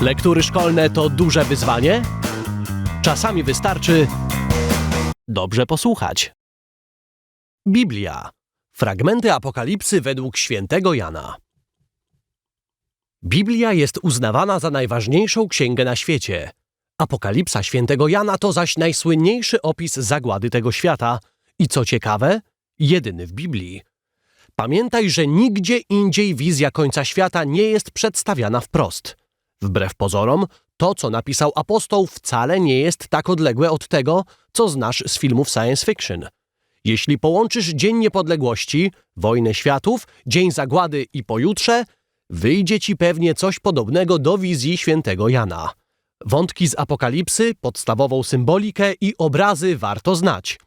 Lektury szkolne to duże wyzwanie? Czasami wystarczy dobrze posłuchać. Biblia. Fragmenty Apokalipsy według świętego Jana. Biblia jest uznawana za najważniejszą księgę na świecie. Apokalipsa świętego Jana to zaś najsłynniejszy opis zagłady tego świata i co ciekawe, jedyny w Biblii. Pamiętaj, że nigdzie indziej wizja końca świata nie jest przedstawiana wprost. Wbrew pozorom, to, co napisał apostoł, wcale nie jest tak odległe od tego, co znasz z filmów science fiction. Jeśli połączysz Dzień Niepodległości, Wojnę Światów, Dzień Zagłady i pojutrze, wyjdzie ci pewnie coś podobnego do wizji świętego Jana. Wątki z apokalipsy, podstawową symbolikę i obrazy warto znać.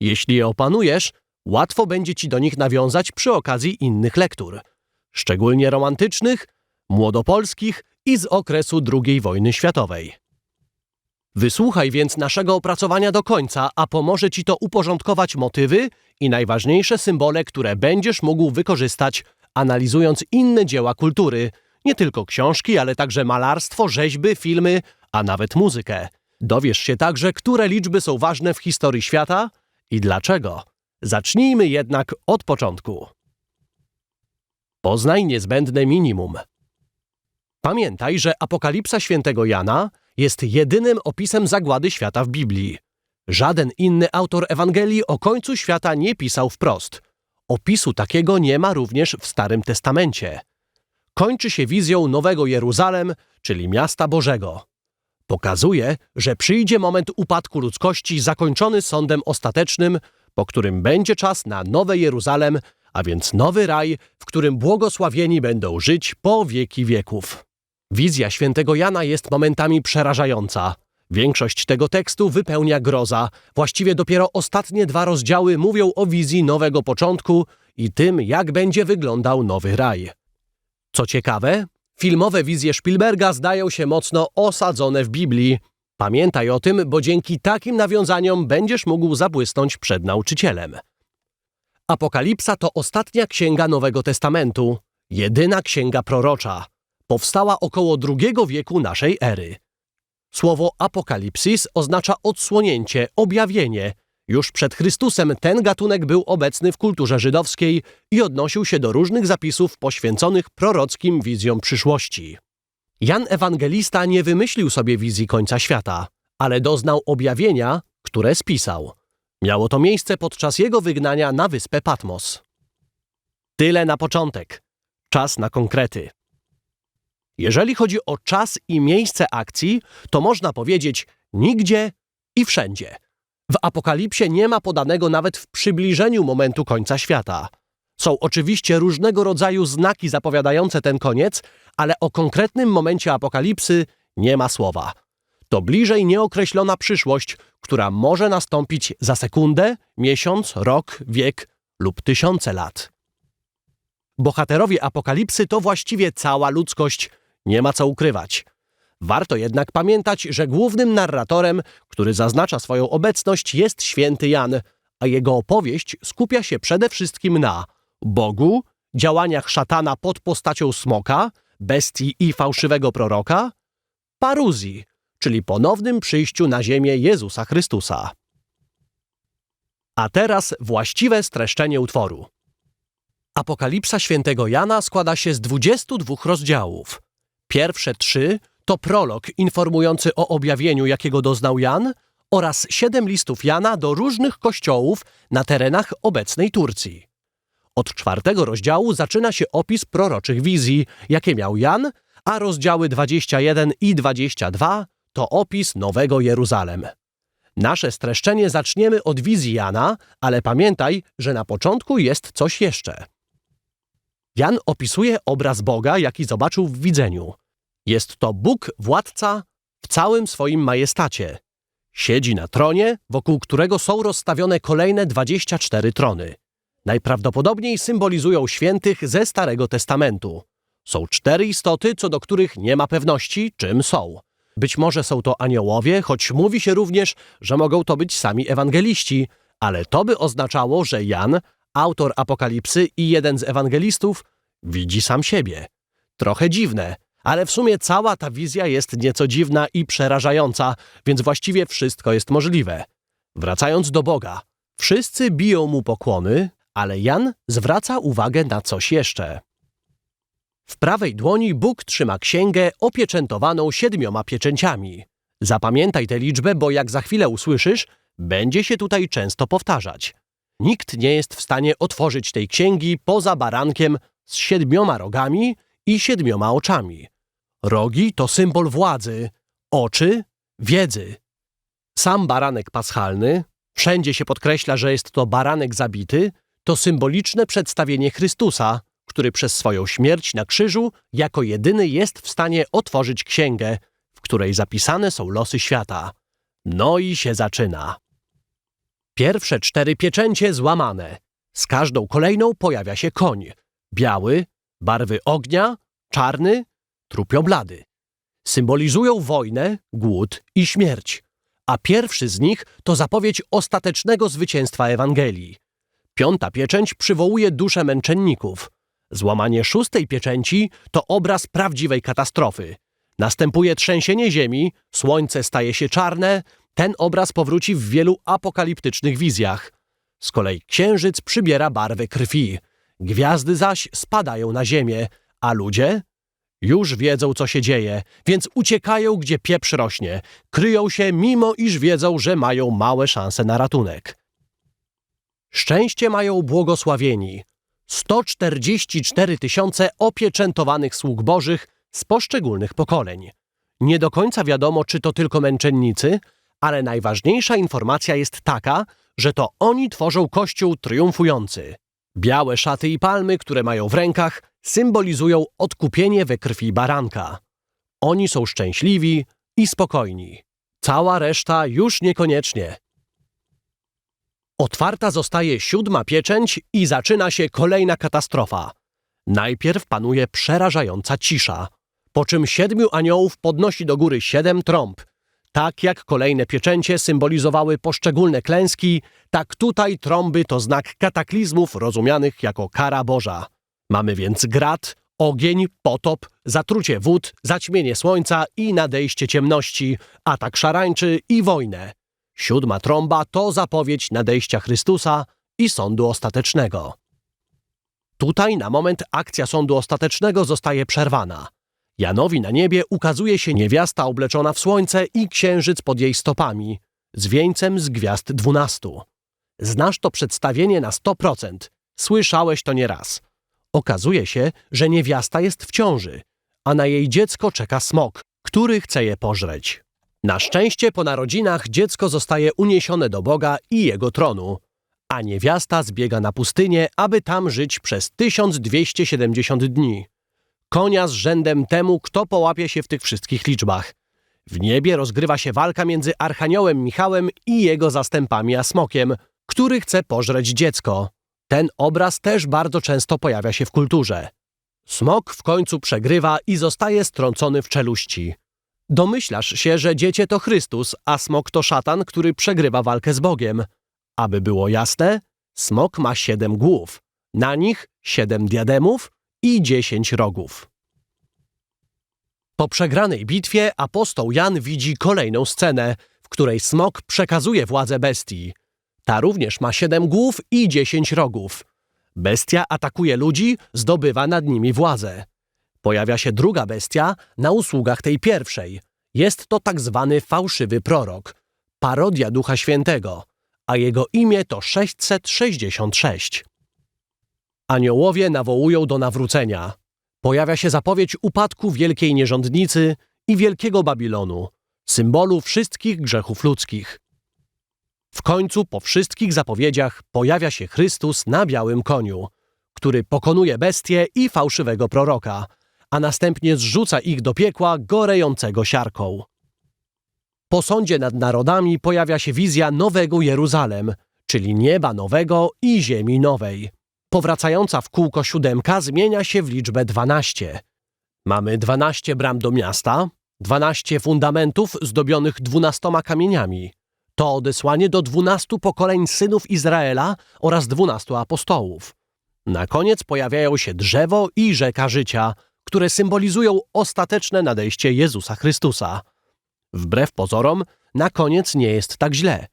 Jeśli je opanujesz, łatwo będzie ci do nich nawiązać przy okazji innych lektur, szczególnie romantycznych, młodopolskich i z okresu II wojny światowej. Wysłuchaj więc naszego opracowania do końca, a pomoże ci to uporządkować motywy i najważniejsze symbole, które będziesz mógł wykorzystać, analizując inne dzieła kultury, nie tylko książki, ale także malarstwo, rzeźby, filmy, a nawet muzykę. Dowiesz się także, które liczby są ważne w historii świata i dlaczego. Zacznijmy jednak od początku. Poznaj niezbędne minimum. Pamiętaj, że Apokalipsa świętego Jana jest jedynym opisem zagłady świata w Biblii. Żaden inny autor Ewangelii o końcu świata nie pisał wprost. Opisu takiego nie ma również w Starym Testamencie. Kończy się wizją Nowego Jeruzalem, czyli miasta Bożego. Pokazuje, że przyjdzie moment upadku ludzkości zakończony sądem ostatecznym, po którym będzie czas na Nowe Jeruzalem, a więc nowy raj, w którym błogosławieni będą żyć po wieki wieków. Wizja świętego Jana jest momentami przerażająca. Większość tego tekstu wypełnia groza. Właściwie dopiero ostatnie dwa rozdziały mówią o wizji nowego początku i tym, jak będzie wyglądał nowy raj. Co ciekawe, filmowe wizje Spielberga zdają się mocno osadzone w Biblii. Pamiętaj o tym, bo dzięki takim nawiązaniom będziesz mógł zabłysnąć przed nauczycielem. Apokalipsa to ostatnia księga Nowego Testamentu, jedyna księga prorocza. Powstała około II wieku naszej ery. Słowo apokalipsis oznacza odsłonięcie, objawienie. Już przed Chrystusem ten gatunek był obecny w kulturze żydowskiej i odnosił się do różnych zapisów poświęconych prorockim wizjom przyszłości. Jan Ewangelista nie wymyślił sobie wizji końca świata, ale doznał objawienia, które spisał. Miało to miejsce podczas jego wygnania na wyspę Patmos. Tyle na początek. Czas na konkrety. Jeżeli chodzi o czas i miejsce akcji, to można powiedzieć nigdzie i wszędzie. W Apokalipsie nie ma podanego nawet w przybliżeniu momentu końca świata. Są oczywiście różnego rodzaju znaki zapowiadające ten koniec, ale o konkretnym momencie apokalipsy nie ma słowa. To bliżej nieokreślona przyszłość, która może nastąpić za sekundę, miesiąc, rok, wiek lub tysiące lat. Bohaterowie apokalipsy to właściwie cała ludzkość, nie ma co ukrywać. Warto jednak pamiętać, że głównym narratorem, który zaznacza swoją obecność, jest święty Jan, a jego opowieść skupia się przede wszystkim na Bogu, działaniach szatana pod postacią smoka, bestii i fałszywego proroka, paruzji, czyli ponownym przyjściu na ziemię Jezusa Chrystusa. A teraz właściwe streszczenie utworu. Apokalipsa świętego Jana składa się z 22 rozdziałów. Pierwsze trzy to prolog informujący o objawieniu, jakiego doznał Jan, oraz siedem listów Jana do różnych kościołów na terenach obecnej Turcji. Od czwartego rozdziału zaczyna się opis proroczych wizji, jakie miał Jan, a rozdziały 21 i 22 to opis Nowego Jeruzalem. Nasze streszczenie zaczniemy od wizji Jana, ale pamiętaj, że na początku jest coś jeszcze. Jan opisuje obraz Boga, jaki zobaczył w widzeniu. Jest to Bóg władca w całym swoim majestacie. Siedzi na tronie, wokół którego są rozstawione kolejne 24 trony. Najprawdopodobniej symbolizują świętych ze Starego Testamentu. Są cztery istoty, co do których nie ma pewności, czym są. Być może są to aniołowie, choć mówi się również, że mogą to być sami ewangeliści, ale to by oznaczało, że Jan, autor Apokalipsy i jeden z ewangelistów, widzi sam siebie. Trochę dziwne, Ale w sumie cała ta wizja jest nieco dziwna i przerażająca, więc właściwie wszystko jest możliwe. Wracając do Boga, wszyscy biją mu pokłony, ale Jan zwraca uwagę na coś jeszcze. W prawej dłoni Bóg trzyma księgę opieczętowaną siedmioma pieczęciami. Zapamiętaj tę liczbę, bo jak za chwilę usłyszysz, będzie się tutaj często powtarzać. Nikt nie jest w stanie otworzyć tej księgi poza barankiem z siedmioma rogami i siedmioma oczami. Rogi to symbol władzy, oczy wiedzy. Sam baranek paschalny, wszędzie się podkreśla, że jest to baranek zabity, to symboliczne przedstawienie Chrystusa, który przez swoją śmierć na krzyżu jako jedyny jest w stanie otworzyć księgę, w której zapisane są losy świata. No i się zaczyna. Pierwsze cztery pieczęcie złamane. Z każdą kolejną pojawia się koń. Biały, barwy ognia, czarny, trupioblady. Symbolizują wojnę, głód i śmierć. A pierwszy z nich to zapowiedź ostatecznego zwycięstwa Ewangelii. Piąta pieczęć przywołuje dusze męczenników. Złamanie szóstej pieczęci to obraz prawdziwej katastrofy. Następuje trzęsienie ziemi, słońce staje się czarne, ten obraz powróci w wielu apokaliptycznych wizjach. Z kolei księżyc przybiera barwę krwi, gwiazdy zaś spadają na ziemię, a ludzie już wiedzą, co się dzieje, więc uciekają, gdzie pieprz rośnie, kryją się, mimo iż wiedzą, że mają małe szanse na ratunek. Szczęście mają błogosławieni. 144 tysiące opieczętowanych sług bożych z poszczególnych pokoleń. Nie do końca wiadomo, czy to tylko męczennicy, ale najważniejsza informacja jest taka, że to oni tworzą kościół triumfujący. Białe szaty i palmy, które mają w rękach, symbolizują odkupienie we krwi baranka. Oni są szczęśliwi i spokojni. Cała reszta już niekoniecznie. Otwarta zostaje siódma pieczęć i zaczyna się kolejna katastrofa. Najpierw panuje przerażająca cisza, po czym siedmiu aniołów podnosi do góry siedem trąb. Tak jak kolejne pieczęcie symbolizowały poszczególne klęski, tak tutaj trąby to znak kataklizmów rozumianych jako kara Boża. Mamy więc grad, ogień, potop, zatrucie wód, zaćmienie słońca i nadejście ciemności, atak szarańczy i wojnę. Siódma trąba to zapowiedź nadejścia Chrystusa i sądu ostatecznego. Tutaj na moment akcja sądu ostatecznego zostaje przerwana. Janowi na niebie ukazuje się niewiasta obleczona w słońce i księżyc pod jej stopami, z wieńcem z gwiazd dwunastu. Znasz to przedstawienie na 100%. Słyszałeś to nieraz. Okazuje się, że niewiasta jest w ciąży, a na jej dziecko czeka smok, który chce je pożreć. Na szczęście po narodzinach dziecko zostaje uniesione do Boga i jego tronu, a niewiasta zbiega na pustynię, aby tam żyć przez 1270 dni. Konia z rzędem temu, kto połapie się w tych wszystkich liczbach. W niebie rozgrywa się walka między Archaniołem Michałem i jego zastępami Asmokiem, który chce pożreć dziecko. Ten obraz też bardzo często pojawia się w kulturze. Smok w końcu przegrywa i zostaje strącony w czeluści. Domyślasz się, że dziecię to Chrystus, a smok to szatan, który przegrywa walkę z Bogiem. Aby było jasne, smok ma siedem głów, na nich siedem diademów i dziesięć rogów. Po przegranej bitwie apostoł Jan widzi kolejną scenę, w której smok przekazuje władzę bestii. Ta również ma siedem głów i dziesięć rogów. Bestia atakuje ludzi, zdobywa nad nimi władzę. Pojawia się druga bestia na usługach tej pierwszej. Jest to tak zwany fałszywy prorok, parodia Ducha Świętego, a jego imię to 666. Aniołowie nawołują do nawrócenia. Pojawia się zapowiedź upadku wielkiej nierządnicy i wielkiego Babilonu, symbolu wszystkich grzechów ludzkich. W końcu po wszystkich zapowiedziach pojawia się Chrystus na białym koniu, który pokonuje bestię i fałszywego proroka, a następnie zrzuca ich do piekła gorejącego siarką. Po sądzie nad narodami pojawia się wizja nowego Jeruzalem, czyli nieba nowego i ziemi nowej. Powracająca w kółko siódemka zmienia się w liczbę 12. Mamy 12 bram do miasta, 12 fundamentów zdobionych dwunastoma kamieniami. To odesłanie do dwunastu pokoleń synów Izraela oraz dwunastu apostołów. Na koniec pojawiają się drzewo i rzeka życia, które symbolizują ostateczne nadejście Jezusa Chrystusa. Wbrew pozorom, na koniec nie jest tak źle.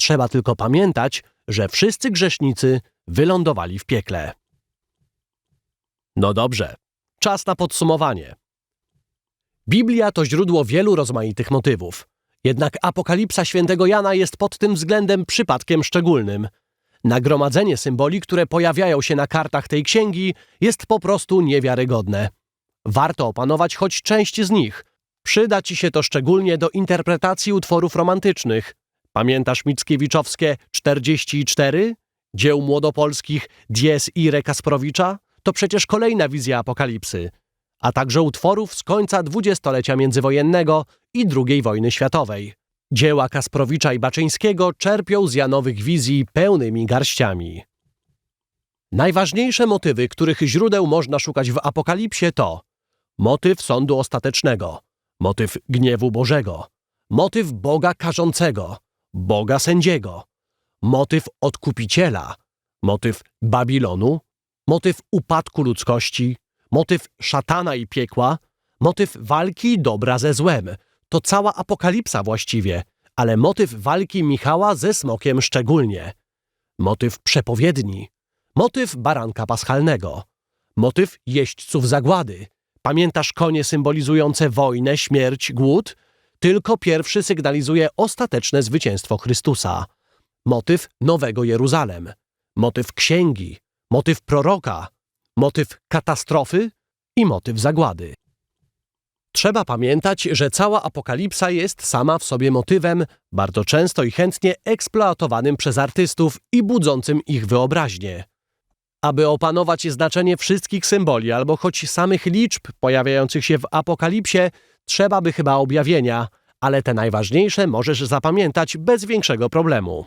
Trzeba tylko pamiętać, że wszyscy grzesznicy wylądowali w piekle. No dobrze, czas na podsumowanie. Biblia to źródło wielu rozmaitych motywów. Jednak Apokalipsa świętego Jana jest pod tym względem przypadkiem szczególnym. Nagromadzenie symboli, które pojawiają się na kartach tej księgi, jest po prostu niewiarygodne. Warto opanować choć część z nich. Przyda ci się to szczególnie do interpretacji utworów romantycznych. Pamiętasz Mickiewiczowskie 44? Dzieł młodopolskich Dies Ire Kasprowicza? To przecież kolejna wizja apokalipsy. A także utworów z końca dwudziestolecia międzywojennego i II wojny światowej. Dzieła Kasprowicza i Baczyńskiego czerpią z Janowych wizji pełnymi garściami. Najważniejsze motywy, których źródeł można szukać w Apokalipsie to motyw sądu ostatecznego, motyw gniewu Bożego, motyw Boga karzącego, Boga sędziego, motyw odkupiciela, motyw Babilonu, motyw upadku ludzkości, motyw szatana i piekła, motyw walki dobra ze złem. To cała apokalipsa właściwie, ale motyw walki Michała ze smokiem szczególnie. Motyw przepowiedni, motyw baranka paschalnego, motyw jeźdźców zagłady. Pamiętasz konie symbolizujące wojnę, śmierć, głód? Tylko pierwszy sygnalizuje ostateczne zwycięstwo Chrystusa. Motyw Nowego Jeruzalem, motyw księgi, motyw proroka, motyw katastrofy i motyw zagłady. Trzeba pamiętać, że cała apokalipsa jest sama w sobie motywem, bardzo często i chętnie eksploatowanym przez artystów i budzącym ich wyobraźnię. Aby opanować znaczenie wszystkich symboli albo choć samych liczb pojawiających się w apokalipsie, trzeba by chyba objawienia, ale te najważniejsze możesz zapamiętać bez większego problemu.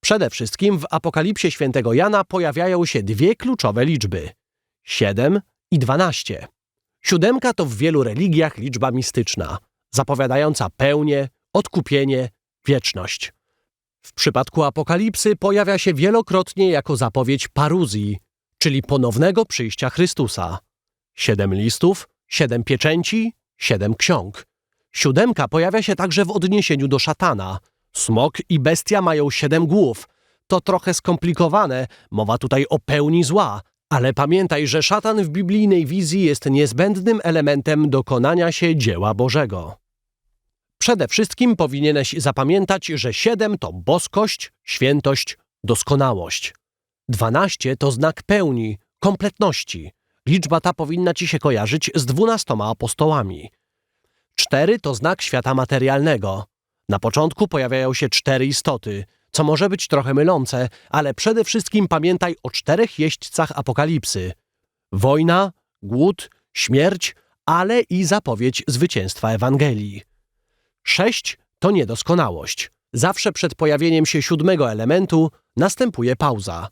Przede wszystkim w Apokalipsie świętego Jana pojawiają się dwie kluczowe liczby: 7 i 12. Siódemka to w wielu religiach liczba mistyczna, zapowiadająca pełnię, odkupienie, wieczność. W przypadku Apokalipsy pojawia się wielokrotnie jako zapowiedź paruzji, czyli ponownego przyjścia Chrystusa. Siedem listów, siedem pieczęci, siedem ksiąg. Siódemka pojawia się także w odniesieniu do szatana. Smok i bestia mają siedem głów. To trochę skomplikowane, mowa tutaj o pełni zła, ale pamiętaj, że szatan w biblijnej wizji jest niezbędnym elementem dokonania się dzieła Bożego. Przede wszystkim powinieneś zapamiętać, że siedem to boskość, świętość, doskonałość. Dwanaście to znak pełni, kompletności. Liczba ta powinna ci się kojarzyć z dwunastoma apostołami. Cztery to znak świata materialnego. Na początku pojawiają się cztery istoty, co może być trochę mylące, ale przede wszystkim pamiętaj o czterech jeźdźcach apokalipsy: wojna, głód, śmierć, ale i zapowiedź zwycięstwa Ewangelii. Sześć to niedoskonałość. Zawsze przed pojawieniem się siódmego elementu następuje pauza.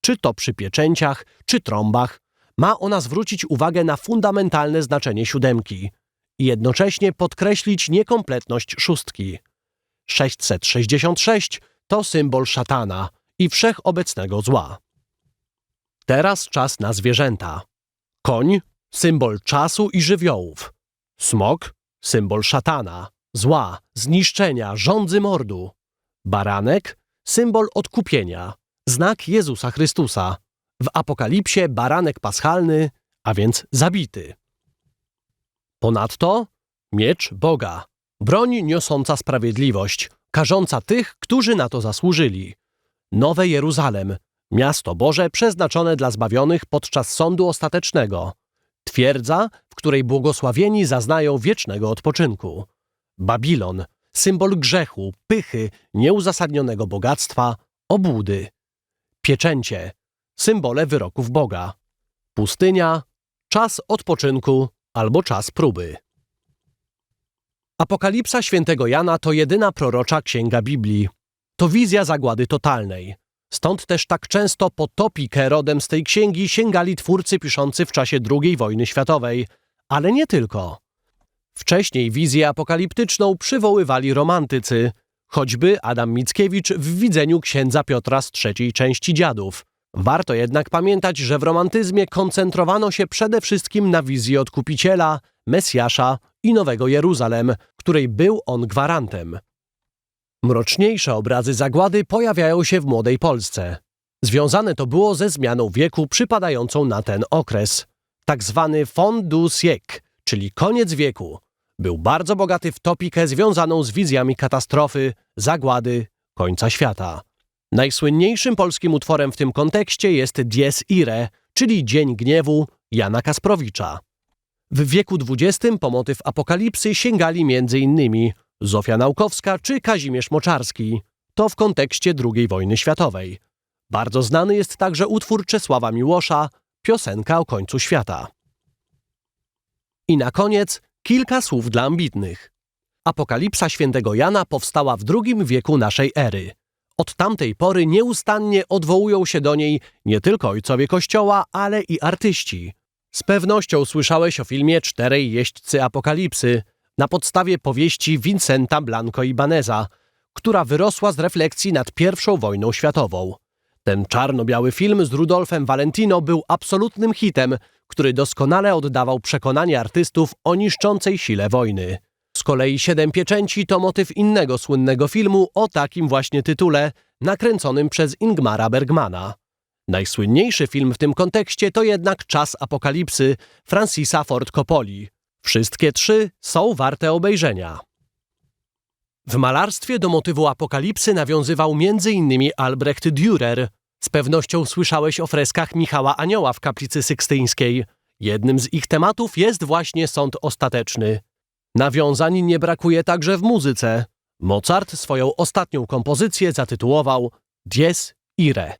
Czy to przy pieczęciach, czy trąbach, ma ona zwrócić uwagę na fundamentalne znaczenie siódemki i jednocześnie podkreślić niekompletność szóstki. 666 to symbol szatana i wszechobecnego zła. Teraz czas na zwierzęta. Koń symbol czasu i żywiołów. Smok symbol szatana, zła, zniszczenia, rządzy mordu. Baranek symbol odkupienia, znak Jezusa Chrystusa. W Apokalipsie baranek paschalny, a więc zabity. Ponadto miecz Boga, broń niosąca sprawiedliwość, karząca tych, którzy na to zasłużyli. Nowe Jeruzalem, miasto Boże przeznaczone dla zbawionych podczas sądu ostatecznego. Twierdza, w której błogosławieni zaznają wiecznego odpoczynku. Babilon, symbol grzechu, pychy, nieuzasadnionego bogactwa, obłudy. Pieczęcie, symbole wyroków Boga. Pustynia, czas odpoczynku albo czas próby. Apokalipsa świętego Jana to jedyna prorocza księga Biblii. To wizja zagłady totalnej. Stąd też tak często po topikę rodem z tej księgi sięgali twórcy piszący w czasie II wojny światowej. Ale nie tylko. Wcześniej wizję apokaliptyczną przywoływali romantycy, choćby Adam Mickiewicz w widzeniu księdza Piotra z trzeciej części Dziadów. Warto jednak pamiętać, że w romantyzmie koncentrowano się przede wszystkim na wizji odkupiciela, Mesjasza i Nowego Jeruzalem, której był on gwarantem. Mroczniejsze obrazy zagłady pojawiają się w młodej Polsce. Związane to było ze zmianą wieku przypadającą na ten okres. Tak zwany fond du czyli koniec wieku, był bardzo bogaty w topikę związaną z wizjami katastrofy, zagłady, końca świata. Najsłynniejszym polskim utworem w tym kontekście jest Dies Irae, czyli Dzień Gniewu Jana Kasprowicza. W wieku XX po motyw apokalipsy sięgali m.in. Zofia Naukowska czy Kazimierz Moczarski. To w kontekście II wojny światowej. Bardzo znany jest także utwór Czesława Miłosza, Piosenka o końcu świata. I na koniec kilka słów dla ambitnych. Apokalipsa świętego Jana powstała w II wieku naszej ery. Od tamtej pory nieustannie odwołują się do niej nie tylko ojcowie kościoła, ale i artyści. Z pewnością słyszałeś o filmie Czterej jeźdźcy apokalipsy na podstawie powieści Vincenta Blanco Ibaneza, która wyrosła z refleksji nad I wojną światową. Ten czarno-biały film z Rudolfem Valentino był absolutnym hitem, który doskonale oddawał przekonanie artystów o niszczącej sile wojny. Z kolei Siedem Pieczęci to motyw innego słynnego filmu o takim właśnie tytule, nakręconym przez Ingmara Bergmana. Najsłynniejszy film w tym kontekście to jednak Czas Apokalipsy Francisa Ford Coppoli. Wszystkie trzy są warte obejrzenia. W malarstwie do motywu apokalipsy nawiązywał m.in. Albrecht Dürer. Z pewnością słyszałeś o freskach Michała Anioła w kaplicy sykstyńskiej. Jednym z ich tematów jest właśnie sąd ostateczny. Nawiązań nie brakuje także w muzyce. Mozart swoją ostatnią kompozycję zatytułował Dies Irae.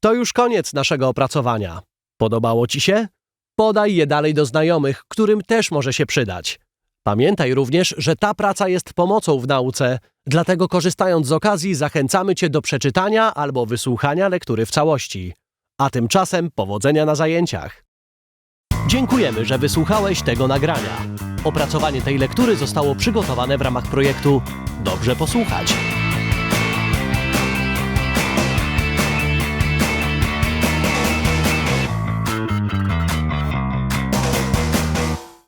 To już koniec naszego opracowania. Podobało Ci się? Podaj je dalej do znajomych, którym też może się przydać. Pamiętaj również, że ta praca jest pomocą w nauce, dlatego korzystając z okazji zachęcamy Cię do przeczytania albo wysłuchania lektury w całości. A tymczasem powodzenia na zajęciach. Dziękujemy, że wysłuchałeś tego nagrania. Opracowanie tej lektury zostało przygotowane w ramach projektu Dobrze posłuchać.